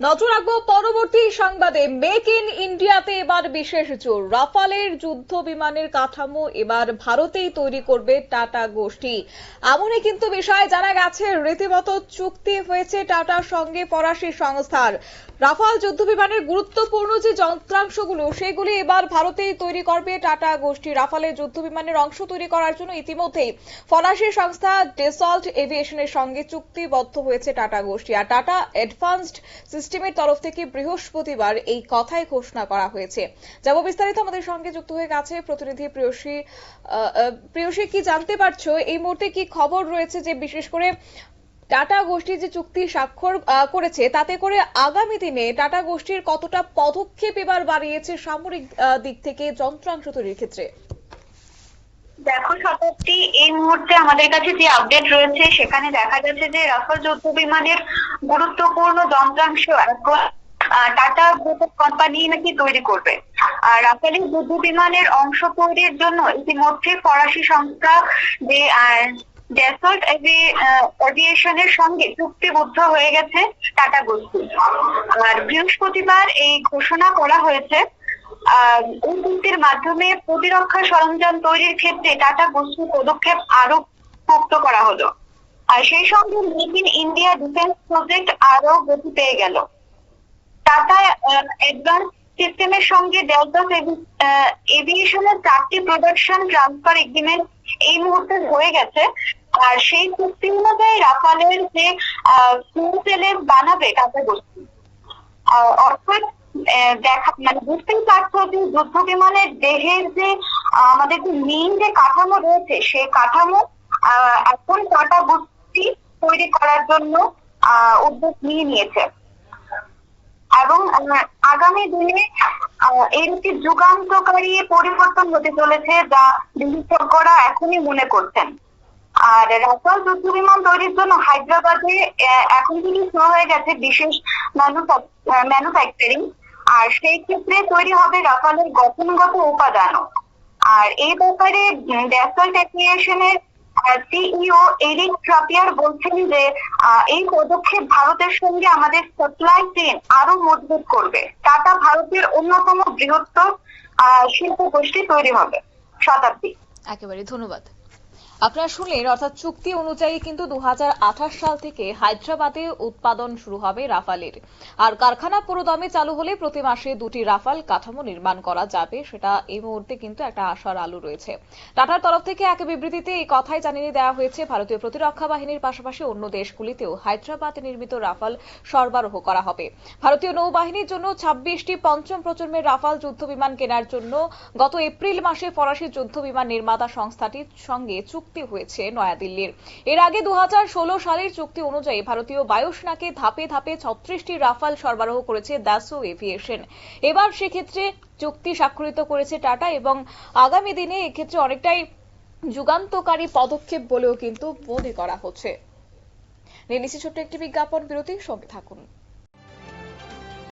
নজর রাখব পরবর্তী সংবাদে মেক ইন ইন্ডিয়াতে এবার বিশেষ জোর। রাফালের যুদ্ধ বিমানের কাঠামো এবার ভারতেই তৈরি করবে টাটা গোষ্ঠী। এমনই কিন্তু বিষয় জানা গেছে, রীতিমতো চুক্তি হয়েছে টাটার সঙ্গে ফরাসি সংস্থার। রাফাল যুদ্ধ বিমানের গুরুত্বপূর্ণ যে যন্ত্রাংশগুলো, সেগুলি এবার ভারতেই তৈরি করবে টাটা গোষ্ঠী। রাফালের যুদ্ধ বিমানের অংশ তৈরি করার জন্য ইতিমধ্যেই ফরাসি সংস্থা ডেসল্ট এভিয়েশনের সঙ্গে চুক্তিবদ্ধ হয়েছে টাটা গোষ্ঠী। আর টাটা অ্যাডভান্সড সিস্টেমের তরফ থেকে বৃহস্পতিবার এই কথাই ঘোষণা করা হয়েছে। যাব বিস্তারিত আমাদের সঙ্গে যুক্ত হয়ে গেছে প্রতিনিধি প্রিয়সী প্রিয়সী কি জানতে পারছ? এই মুহূর্তে কি খবর রয়েছে যে বিশেষ করে টাটা গোষ্ঠী যে চুক্তি স্বাক্ষর করেছে, তাতে করে আগামী দিনে টাটা গোষ্ঠীর কতটা পদক্ষেপ এবার বাড়িয়েছে সামরিক দিক থেকে যন্ত্রাংশ তৈরির ক্ষেত্রে? দেখো শতাব্দী, এই মুহূর্তে আমাদের কাছে যে আপডেট রয়েছে, সেখানে দেখা যাচ্ছে যে রাফাল যুদ্ধ বিমানের গুরুত্বপূর্ণ যন্ত্রাংশ টাটা গ্রুপ কোম্পানি নাকি তৈরি করবে। আর রাফালের যুদ্ধ বিমানের অংশ তৈরির জন্য ইতিমধ্যে ফরাসি সংস্থা যে ডেসল্ট এভিয়েশনের সঙ্গে চুক্তিবদ্ধ হয়ে গেছে টাটা গোষ্ঠী আর বৃহস্পতিবার এই ঘোষণা করা হয়েছে এই চুক্তির মাধ্যমে প্রতিরক্ষা সরঞ্জাম তৈরির ক্ষেত্রে টাটা গোষ্ঠী পদক্ষেপ আরও পোক্ত করা হলো। আর সেই সঙ্গে make in India defence project আরও গতি পেয়ে গেল। টাটা অ্যাডভান্স সিস্টেমের সঙ্গে ডেল্টা এভিয়েশনের চারটি প্রোডাকশন ট্রান্সফার এগ্রিমেন্ট এই মুহূর্তে হয়ে গেছে। আর সেই চুক্তি অনুযায়ী রাফালের যে ফিউজেলে বানাবে টাটা গোষ্ঠী অর্থাৎ দেখা মানে বুঝতেই পারছ যে যুদ্ধ বিমানের দেহের যে আমাদের যে মেইন যে কাঠামো রয়েছে, সেই কাঠামো এখন টাটা গোষ্ঠী তৈরি করার জন্য উদ্যোগ নিয়ে নিয়েছে। এবং আগামী দিনে এর একটি যুগান্তকারী পরিবর্তন হতে চলেছে যা বিশেষজ্ঞরা এখনই মনে করছেন। আর রাফাল যুদ্ধ বিমান তৈরির জন্য হায়দ্রাবাদে এখন থেকে শুরু হয়ে গেছে বিশেষ ম্যানুফ্যাকচারিং আর সেই ক্ষেত্রে তৈরি হবে রাফালের গঠনগত উপাদানও। আর এই ব্যাপারে ড্যাসল্ট অ্যাসোসিয়েশনের সিইও এরিক ট্রাপিয়ার বলছেন যে এই পদক্ষেপ ভারতের সঙ্গে আমাদের সাপ্লাই চেন আরও মজবুত করবে। টাটা ভারতের অন্যতম বৃহত্তর শিল্প গোষ্ঠী তৈরি হবে। শতাব্দী। একেবারে, ধন্যবাদ। আপনারা শুনলেন, অর্থাৎ চুক্তি অনুযায়ী কিন্তু দু সাল থেকে হায়দ্রাবাদে উৎপাদন শুরু হবে রাফালের। আর কারখানা পুরো দমে চালু হলে প্রতি মাসে দুটি রাফাল কাঠামো নির্মাণ করা যাবে, সেটা এই মুহূর্তে কিন্তু একটা আশার আলো রয়েছে। টাটার তরফ থেকে এক বিবৃতিতে এই কথাই জানিয়ে দেওয়া হয়েছে, ভারতীয় প্রতিরক্ষা বাহিনীর পাশাপাশি অন্য দেশগুলিতেও হায়দ্রাবাদে নির্মিত রাফাল সরবরাহ করা হবে। ভারতীয় নৌবাহিনীর জন্য ছাব্বিশটি পঞ্চম প্রজন্মের রাফাল যুদ্ধ বিমান কেনার জন্য গত এপ্রিল মাসে ফরাসি যুদ্ধ বিমান নির্মাতা সংস্থাটির সঙ্গে চুক্তি হয়েছে নয়াদিল্লির। এর আগে দু সালের চুক্তি অনুযায়ী ভারতীয় বায়ুসেনাকে ধাপে ধাপে ছত্রিশটি রাফাল সরবরাহ করেছে দাসো এভিয়েশন। এবার সেক্ষেত্রে চুক্তি স্বাক্ষরিত করেছে টাটা এবং আগামী দিনে এক্ষেত্রে অনেকটাই যুগান্তকারী পদক্ষেপ বলেও কিন্তু মনে করা হচ্ছে। নিয়ে ছোট্ট একটি বিজ্ঞাপন বিরতি সঙ্গে থাকুন।